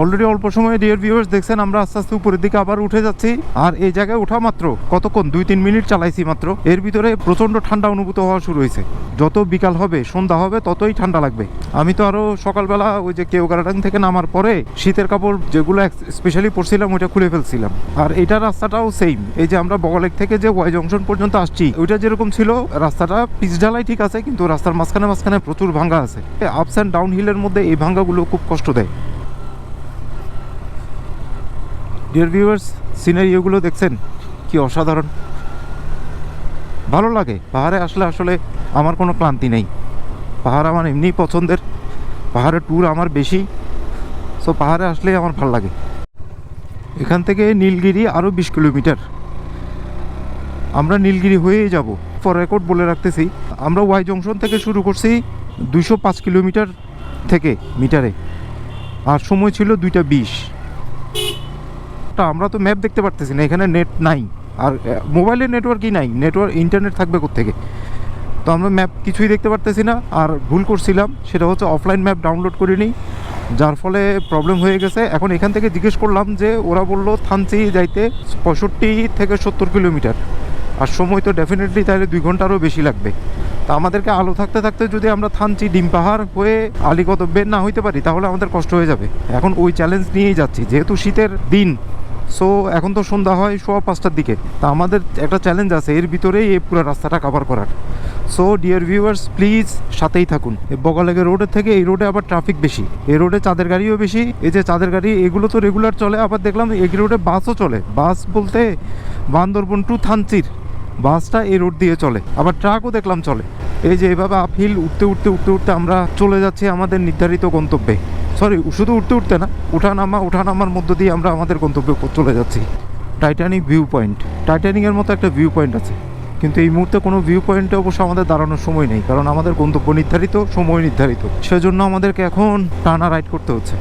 Already অল্প সময়ে dear viewers দেখছেন, আমরা আস্তে আস্তে উপরের দিকে আবার উঠে যাচ্ছি। আর এই জায়গায় ওঠা মাত্র কতক্ষণ? দুই তিন মিনিট চালাইছি মাত্র। এর ভিতরে প্রচণ্ড ঠান্ডা অনুভূত হওয়া শুরু হয়েছে। যত বিকাল হবে, সন্ধ্যা হবে, ততই ঠান্ডা লাগবে। আমি তো আরও সকালবেলা ওই যে কেওগারাটাং থেকে নামার পরে শীতের কাপড় যেগুলো স্পেশালি পরছিলাম, ওইটা খুলে ফেলছিলাম। আর এটা রাস্তাটাও সেম এই যে আমরা বগলেক থেকে যে ওয়াই জংশন পর্যন্ত আসছি, ওইটা যেরকম ছিল, রাস্তাটা পিচ ঢালাই ঠিক আছে, কিন্তু রাস্তার মাঝখানে মাঝখানে প্রচুর ভাঙ্গা আছে। আপস অ্যান্ড ডাউন হিলের মধ্যে এই ভাঙ্গাগুলো খুব কষ্ট দেয়। ডিয়ার ভিউয়ার্স সিনারিওগুলো দেখছেন? কি অসাধারণ। ভালো লাগে। পাহাড়ে আসলে আসলে আমার কোনো ক্লান্তি নেই। পাহাড় আমার এমনিই পছন্দের। পাহাড়ের ট্যুর আমার বেশি। সো পাহাড়ে আসলেই আমার ভালো লাগে। এখান থেকে নীলগিরি আরও বিশ কিলোমিটার। আমরা নীলগিরি হয়েই যাব। ফর রেকর্ড বলে রাখতেছি, আমরা ওয়াই জংশন থেকে শুরু করছি দুশো পাঁচ কিলোমিটার থেকে মিটারে। আর সময় ছিল দুইটা বিশ। তা আমরা তো ম্যাপ দেখতে পারতেছি না, এখানে নেট নাই। আর মোবাইলের নেটওয়ার্কই নাই নেটওয়ার্ক ইন্টারনেট থাকবে থেকে তো আমরা ম্যাপ কিছুই দেখতে পারতেছি না, আর ভুল করছিলাম, সেটা হচ্ছে অফলাইন ম্যাপ ডাউনলোড করিনি যার ফলে প্রবলেম হয়ে গেছে। এখন এখান থেকে জিজ্ঞেস করলাম যে, ওরা বলল থানচি যাইতে পঁয়ষট্টি থেকে সত্তর কিলোমিটার। আর সময় তো ডেফিনেটলি তাহলে দুই ঘন্টারও বেশি লাগবে। তা আমাদেরকে আলো থাকতে থাকতে যদি আমরা থানচি ডিম পাহাড় হয়ে আলিগত বের না হইতে পারি, তাহলে আমাদের কষ্ট হয়ে যাবে। এখন ওই চ্যালেঞ্জ নিয়েই যাচ্ছি, যেহেতু শীতের দিন সো এখন তো সন্ধ্যা হয়, সোয়া পাঁচটার দিকে। তা আমাদের একটা চ্যালেঞ্জ আছে, এর ভিতরেই এই পুরো রাস্তাটা কভার করার। সো ডিয়ার ভিউয়ার্স প্লিজ সাথেই থাকুন। এই বগালেগে রোডের থেকে, এই রোডে আবার ট্রাফিক বেশি। এই রোডে চাঁদের গাড়িও বেশি। এই যে চাঁদের গাড়ি, এগুলো তো রেগুলার চলে। আবার দেখলাম, এই রোডে বাসও চলে। বাস বলতে বান্দরবন টু থানচির বাসটা এই রোড দিয়ে চলে। আবার ট্রাকও দেখলাম চলে। এই যে এভাবে আপহিল উঠতে উঠতে উঠতে উঠতে আমরা চলে যাচ্ছি আমাদের নির্ধারিত গন্তব্যে। সরি শুধু উঠতে উঠতে না, উঠানামা, উঠানামার উঠা নামার মধ্য দিয়ে আমরা আমাদের গন্তব্যে চলে যাচ্ছি। টাইটানিক ভিউ পয়েন্ট টাইটানিকের মতো একটা ভিউ পয়েন্ট আছে। কিন্তু এই মুহূর্তে কোনো ভিউ পয়েন্টে অবশ্য আমাদের দাঁড়ানোর সময় নেই, কারণ আমাদের গন্তব্য নির্ধারিত, সময় নির্ধারিত। সেজন্য আমাদেরকে এখন টানা রাইড করতে হচ্ছে।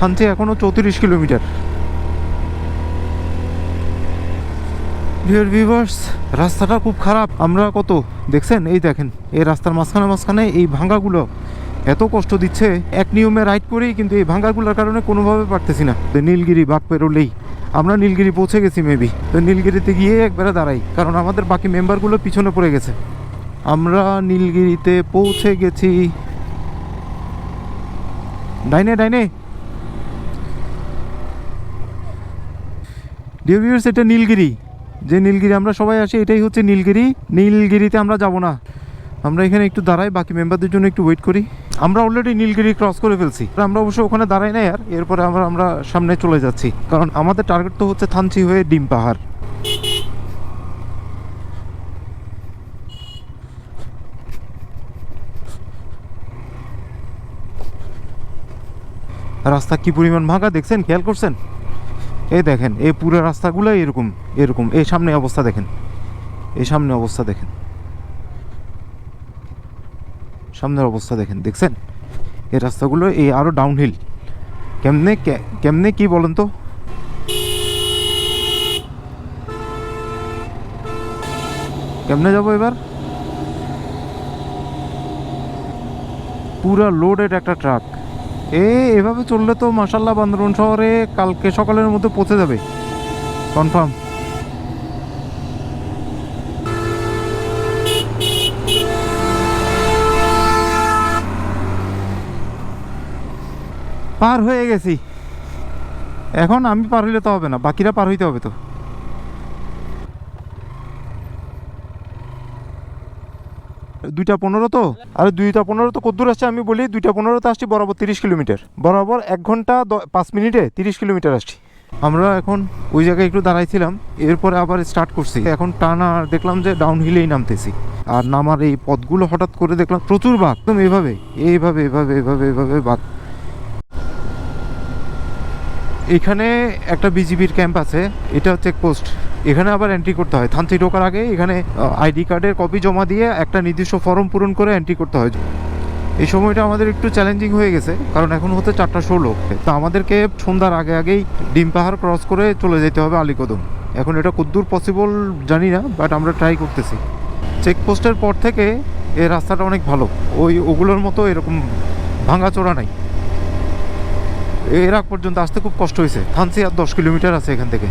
থানচি এখনও চৌত্রিশ কিলোমিটার। রাস্তাটা খুব খারাপ। আমরা কত? দেখছেন? এই দেখেন, এই রাস্তার মাঝখানে মাঝখানে এই ভাঙ্গাগুলো এত কষ্ট দিচ্ছে। এক নিয়মে রাইড করেই কিন্তু এই ভাঙ্গাগুলোর কারণে কোনোভাবে পারতেছি না। নীলগিরি বাঘ পেরোলেই। আমরা নীলগিরি পৌঁছে গেছি মেবি তো নীলগিরিতে গিয়ে একবারে দাঁড়াই, কারণ আমাদের বাকি মেম্বারগুলো পিছনে পড়ে গেছে। আমরা নীলগিরিতে পৌঁছে গেছি। ডাইনে ডাইনে। ডিয়ার ভিউয়ার্স এটা নীলগিরি। যে নীলগিরি, আমরা সবাই আসি, এটাই হচ্ছে নীলগিরি। নীলগিরিতে আমরা যাব না। আমরা এখানে একটু দাঁড়াই, বাকি মেম্বারদের জন্য একটু ওয়েট করি। আমরা অলরেডি নীলগিরি ক্রস করে ফেলছি। আমরা অবশ্য ওখানে দাঁড়াই নাই আর, এরপরে আমরা আমরা সামনে চলে যাচ্ছি। কারণ আমাদের টার্গেট তো হচ্ছে থানচি হয়ে ডিম পাহাড়। রাস্তা কি পরিমাণ ভাঙা, দেখছেন? খেয়াল করছেন? এই দেখেন, এই পুরো রাস্তাগুলো এরকম এরকম। এই সামনে অবস্থা দেখেন, এই সামনে অবস্থা দেখেন। সামনের অবস্থা দেখেন, দেখছেন? এই রাস্তাগুলো এই আরও ডাউনহিল কেমনে কেমনে কি বলেন তো? কেমনে যাব এবার? পুরা লোডেড একটা ট্রাক এ, এভাবে চললে তো মাসাল্লাহ বান্দরবন শহরে কালকে সকালের মধ্যে পৌঁছে যাবে। কনফার্ম। পার হয়ে গেছি। এখন আমি পার হইলে তো হবে না, বাকিরা পার হইতে হবে তো। দুইটা পনেরো তো? আর দুইটা পনেরো তো কদ্দূর আসছে, আমি বলি দুইটা পনেরোতে আসছি বরাবর তিরিশ কিলোমিটার। বরাবর এক ঘণ্টা পাঁচ মিনিটে তিরিশ কিলোমিটার আসছি। আমরা এখন ওই জায়গায় একটু দাঁড়াইছিলাম, এরপরে আবার স্টার্ট করছি। এখন টানা দেখলাম যে ডাউন হিলেই নামতেছি। আর নামার এই পথগুলো হঠাৎ করে দেখলাম প্রচুর বাঘ। একদম এভাবে এইভাবে এভাবে এভাবে এভাবে বাঘ। এখানে একটা বিজিবির ক্যাম্প আছে, এটা চেকপোস্ট এখানে আবার এন্ট্রি করতে হয়। থানচি ঢোকার আগে এখানে আইডি কার্ডের কপি জমা দিয়ে একটা নির্দিষ্ট ফর্ম পূরণ করে এন্ট্রি করতে হয়। এই সময়টা আমাদের একটু চ্যালেঞ্জিং হয়ে গেছে, কারণ এখন হতে চারটা ষোলো। তো আমাদেরকে সন্ধ্যার আগে আগেই ডিম পাহাড় ক্রস করে চলে যেতে হবে আলিকদম। এখন এটা কদ্দূর পসিবল জানি না বাট আমরা ট্রাই করতেছি। চেকপোস্টের পর থেকে এই রাস্তাটা অনেক ভালো। ওই ওগুলোর মতো এরকম ভাঙাচোরা নাই। এর আগ পর্যন্ত আসতে খুব কষ্ট হয়েছে। থানসি আর দশ কিলোমিটার আছে এখান থেকে।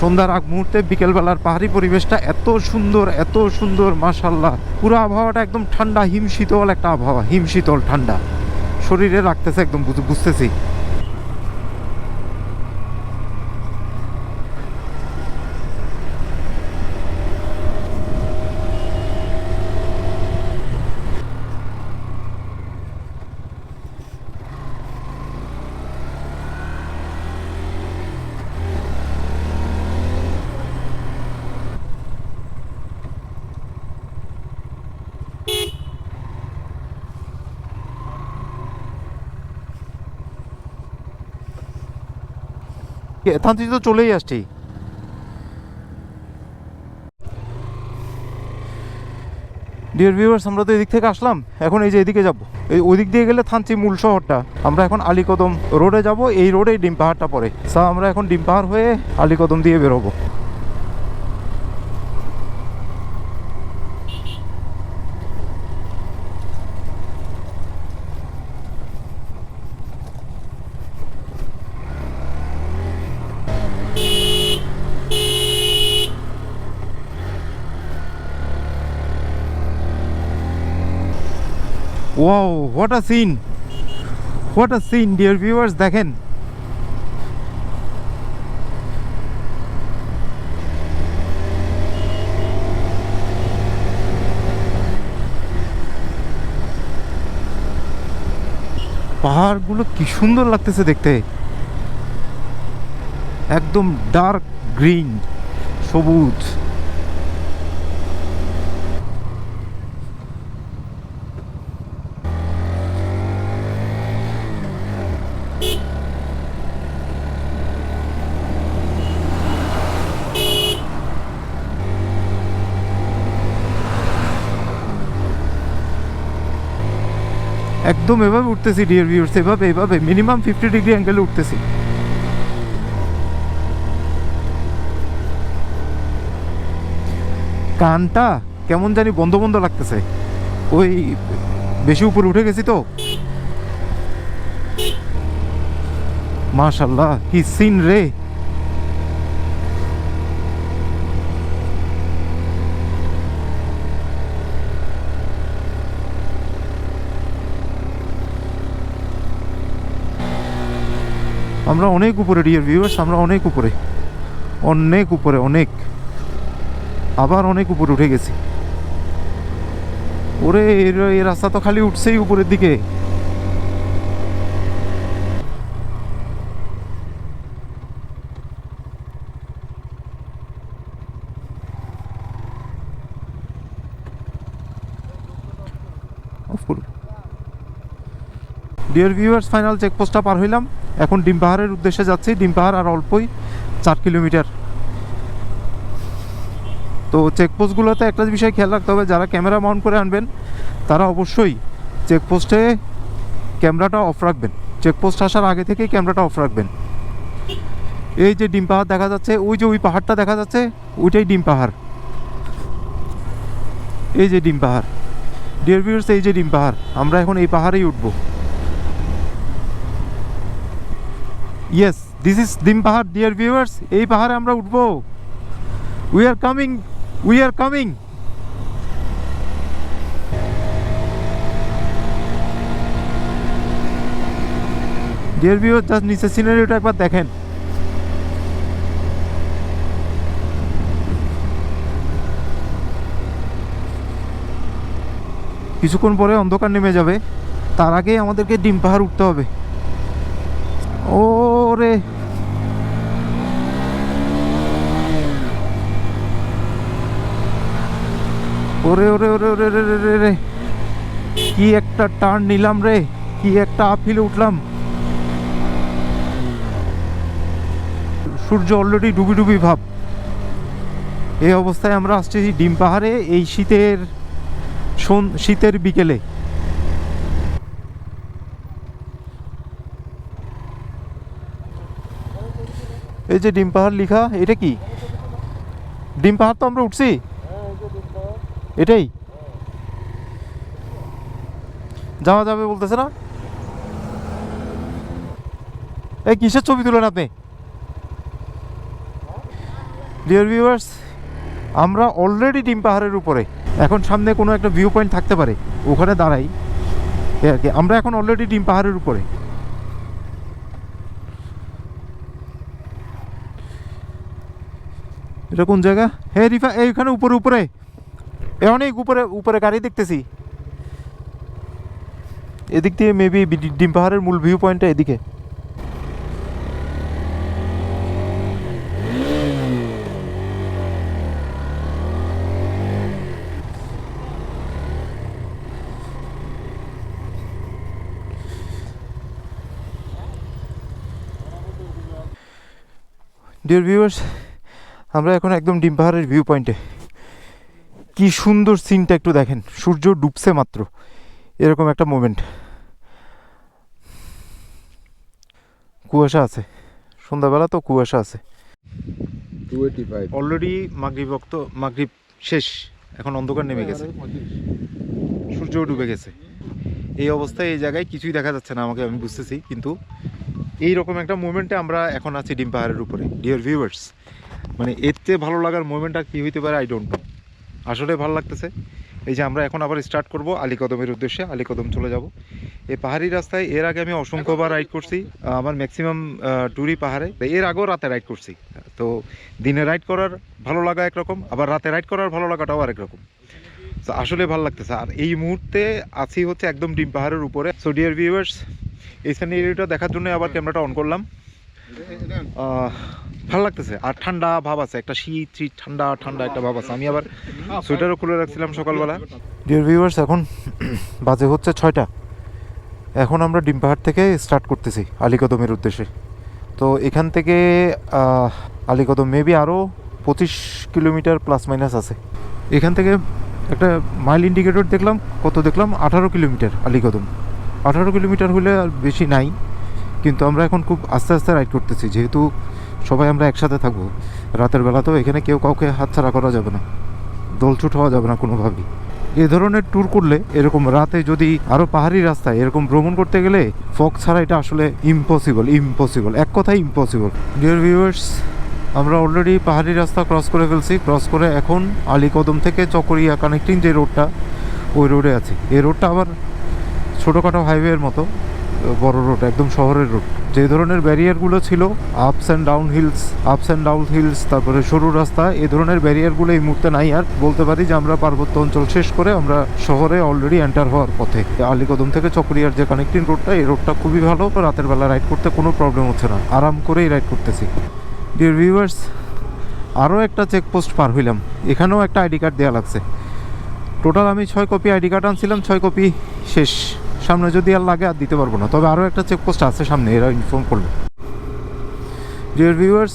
সন্ধ্যার আগ মুহূর্তে বিকেলবেলার পাহাড়ি পরিবেশটা এত সুন্দর এত সুন্দর মাশাল্লাহ পুরো আবহাওয়াটা একদম ঠান্ডা হিম শীতল একটা আবহাওয়া হিম শীতল ঠান্ডা। শরীরে রাখতেছে একদম, বুঝ- বুঝতেছি থেকে তো চলেই আসছি। ডিয়ার ভিউয়ার্স আমরা তো এদিক থেকে আসলাম। এখন এই যে এদিকে যাব। এই ওদিক দিয়ে গেলে থানচি মূল শহরটা। আমরা এখন আলীকদম রোডে যাব। এই রোডেই ডিম পাহাড়টা পরে সা আমরা এখন ডিম পাহাড় হয়ে আলীকদম দিয়ে বেরোবো। Wow what a scene what a scene dear viewers দেখেন। পাহাড়গুলো কি সুন্দর লাগতেছে দেখতে। একদম ডার্ক গ্রিন সবুজ। একদম এভাবে উঠতেছি ডিয়ার ভিউয়ার্স এভাবে এভাবে মিনিমাম ফিফটি ডিগ্রি অ্যাঙ্গেলে উঠতেছি। কানটা কেমন জানি বন্ধ বন্ধ লাগতেছে। ওই বেশি উপরে উঠে গেছি তো। মাশাল্লাহ কি সিন রে। আমরা অনেক উপরে ডিয়ার ভিউয়ার্স আমরা অনেক উপরে। অনেক উপরে, অনেক। আবার অনেক উপরে উঠে গেছি। ওরে এই রাস্তা তো খালি উঠছেই উপরের দিকে। ডিয়ার ভিউয়ার্স ফাইনাল চেকপোস্টটা পার হইলাম। এখন ডিম পাহাড়ের উদ্দেশ্যে যাচ্ছি। ডিম পাহাড় আর অল্পই চার কিলোমিটার। তো চেকপোস্টগুলোতে একটা বিষয় খেয়াল রাখতে হবে, যারা ক্যামেরা মাউন্ট করে আনবেন, তারা অবশ্যই চেকপোস্টে ক্যামেরাটা অফ রাখবেন। চেকপোস্ট আসার আগে থেকেই ক্যামেরাটা অফ রাখবেন। এই যে ডিম পাহাড় দেখা যাচ্ছে, ওই যে ওই পাহাড়টা দেখা যাচ্ছে, ওইটাই ডিম পাহাড়। এই যে ডিম পাহাড়। ডিয়ার ভিউয়ার্স এই যে ডিম পাহাড়। আমরা এখন এই পাহাড়েই উঠবো। ইয়েস দিস ইজ ডিম পাহাড় ডিয়ার ভিউয়ার্স এই পাহাড়ে আমরা উঠবো। We are coming we are coming dear viewers just নিচের সিনারিটা একবার দেখেন। কিছুক্ষণ পরে অন্ধকার নেমে যাবে। তার আগেই আমাদেরকে ডিম পাহাড় উঠতে হবে। ওরে ওরে ওরে ওরে ওরে রে রে রে কি একটা টার্ন নিলাম রে, কি একটা আপিলে উঠলাম। সূর্য অলরেডি ডুবি ডুবি ভাব। এই অবস্থায় আমরা আসছি ডিম পাহাড়ে, এই শীতের শীতের বিকেলে। এই যে ডিম পাহাড় লিখা, এটা কি? ডিম পাহাড় তো আমরা উঠছি। এটাই? যাওয়া যাবে বলতেছে না? এই কিসের ছবি তুলেন আপনি? ডিয়ার ভিউয়ার্স আমরা অলরেডি ডিম পাহাড়ের উপরে। এখন সামনে কোনো একটা ভিউ পয়েন্ট থাকতে পারে। ওখানে দাঁড়াই। আর কি, আমরা এখন অলরেডি ডিম পাহাড়ের উপরে। এটা কোন জায়গা? হে রিফা এইখানে উপরে উপরে। এ অনেক উপরে উপরে গাড়ি দেখতেছি। এদিক দিয়ে মেবি ডিম পাহাড়ের মূল ভিউ পয়েন্টটা এদিকে। ডিয়ার ভিউয়ার্স আমরা এখন একদম ডিম পাহাড়ের ভিউ পয়েন্টে কি সুন্দর সিনটা একটু দেখেন সূর্য ডুবছে মাত্র। এরকম একটা মোমেন্ট কুয়াশা আছে। সন্ধ্যাবেলা তো কুয়াশা আছে। অলরেডি মাগরিব বক্ত মাগরিব শেষ। এখন অন্ধকার নেমে গেছে। সূর্য ডুবে গেছে। এই অবস্থায় এই জায়গায় কিছুই দেখা যাচ্ছে না আমাকে আমি বুঝতেছি। কিন্তু এই রকম একটা মোমেন্টে আমরা এখন আছি ডিম পাহাড়ের উপরে। ডিয়ার ভিউয়ার্স মানে এর চেয়ে ভালো লাগার মোমেন্টটা কী হইতে পারে আই ডোন্ট নো আসলে ভালো লাগতেছে। এই যে আমরা এখন আবার স্টার্ট করব আলীকদমের উদ্দেশ্যে। আলীকদম চলে যাব। এই পাহাড়ি রাস্তায় এর আগে আমি অসংখ্যবার রাইড করছি। আমার ম্যাক্সিমাম ট্যুরই পাহাড়ে। এর আগেও রাতে রাইড করছি। তো দিনে রাইড করার ভালো লাগা একরকম, আবার রাতে রাইড করার ভালো লাগাটাও আরেক রকম। তো আসলে ভালো লাগতেছে। আর এই মুহূর্তে আছি হচ্ছে একদম ডিম পাহাড়ের উপরে। সো ডিয়ার ভিউয়ার্স এই সিনারিটা দেখার জন্য আবার ক্যামেরাটা অন করলাম। ভালো লাগতেছে। আর ঠান্ডা ভাব আছে, একটা শীত শীত, ঠান্ডা ঠান্ডা একটা ভাব আছে। আমি আবার সোয়েটারও খুলে রাখছিলাম সকালবেলা। ডিয়ার ভিউয়ার্স এখন বাজে হচ্ছে ছয়টা। এখন আমরা ডিম পাহাড় থেকে স্টার্ট করতেছি আলীকদমের উদ্দেশ্যে। তো এখান থেকে আলীকদম মেবি আরও পঁচিশ কিলোমিটার প্লাস মাইনাস আছে। এখান থেকে একটা মাইল ইন্ডিকেটর দেখলাম, কত দেখলাম? আঠারো কিলোমিটার আলীকদম। আঠারো কিলোমিটার হলে আর বেশি নাই। কিন্তু আমরা এখন খুব আস্তে আস্তে রাইড করতেছি, যেহেতু সবাই আমরা একসাথে থাকব। রাতের বেলা তো এখানে কেউ কাউকে হাতছাড়া করা যাবে না দোলছুট হওয়া যাবে না কোনোভাবেই। এ ধরনের ট্যুর করলে এরকম রাতে যদি আরও পাহাড়ি রাস্তায় এরকম ভ্রমণ করতে গেলে ফক ছাড়া এটা আসলে ইম্পসিবল ইম্পসিবল এক কথায় ইম্পসিবল ডিয়ার ভিউয়ার্স আমরা অলরেডি পাহাড়ি রাস্তা ক্রস করে ফেলছি ক্রস করে এখন আলীকদম থেকে চকরিয়া কানেক্টিং যে রোডটা ওই রোডে আছে। এই রোডটা আবার ছোটোখাটো হাইওয়ের মতো। বড় রোড একদম শহরের রোড যে ধরনের ব্যারিয়ারগুলো ছিল ups and down hills ups and down hills তারপরে সরু রাস্তা এই ধরনের ব্যারিয়ারগুলো এই মুহূর্তে নাই। আর বলতে পারি যে আমরা পার্বত্য অঞ্চল শেষ করে আমরা শহরে অলরেডি এন্টার হওয়ার পথে। আলীকদম থেকে চকরিয়ার যে কানেক্টিং রোডটা এই রোডটা খুবই ভালো। রাতের বেলা রাইড করতে কোনো প্রবলেম হচ্ছে না। আরাম করেই রাইড করতেছি। ডিয়ার ভিউয়ার্স আরও একটা চেকপোস্ট পার হইলাম। এখানেও একটা আইডি কার্ড দেওয়া লাগছে। টোটাল আমি ছয় কপি আইডি কার্ড আনছিলাম, ছয় কপি শেষ। সামনে যদি আর লাগে আর দিতে পারব না। তবে আরও একটা চেকপোস্ট আছে সামনে, এরা ইনফর্ম করল ডিয়ার ভিউয়ার্স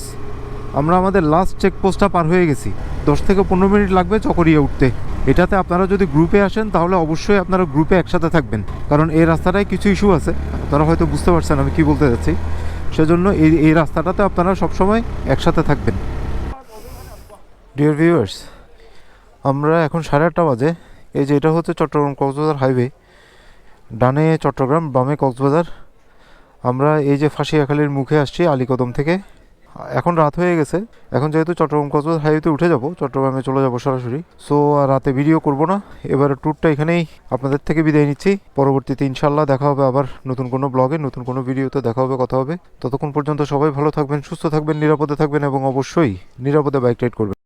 আমরা আমাদের লাস্ট চেকপোস্টটা পার হয়ে গেছি। দশ থেকে পনেরো মিনিট লাগবে চকরিয়া উঠতে। এটাতে আপনারা যদি গ্রুপে আসেন, তাহলে অবশ্যই আপনারা গ্রুপে একসাথে থাকবেন। কারণ এই রাস্তাটায় কিছু ইস্যু আছে। আপনারা হয়তো বুঝতে পারছেন আমি কি বলতে যাচ্ছি। সেজন্য এই এই রাস্তাটাতে আপনারা সবসময় একসাথে থাকবেন। ডিয়ার ভিউয়ার্স আমরা এখন সাড়ে আটটা বাজে। এই যে এটা হচ্ছে চট্টগ্রাম কক্সবাজার হাইওয়ে ডানে চট্টগ্রাম, বামে কক্সবাজার। আমরা এই যে ফাঁসিয়াখালীর মুখে আসছি, আলীকদম থেকে। এখন রাত হয়ে গেছে। এখন যেহেতু চট্টগ্রাম কক্সবাজার হাইওয়েতে উঠে যাব, চট্টগ্রামে চলে যাব সরাসরি। সো রাতে ভিডিও করব না। এবার ট্যুরটা এখানেই আপনাদের থেকে বিদায় নিচ্ছি। পরবর্তীতে ইনশাল্লাহ দেখা হবে আবার নতুন কোনো ব্লগে নতুন কোনো ভিডিওতে দেখা হবে, কথা হবে। ততক্ষণ পর্যন্ত সবাই ভালো থাকবেন, সুস্থ থাকবেন, নিরাপদে থাকবেন এবং অবশ্যই নিরাপদে বাইক রাইড করবেন।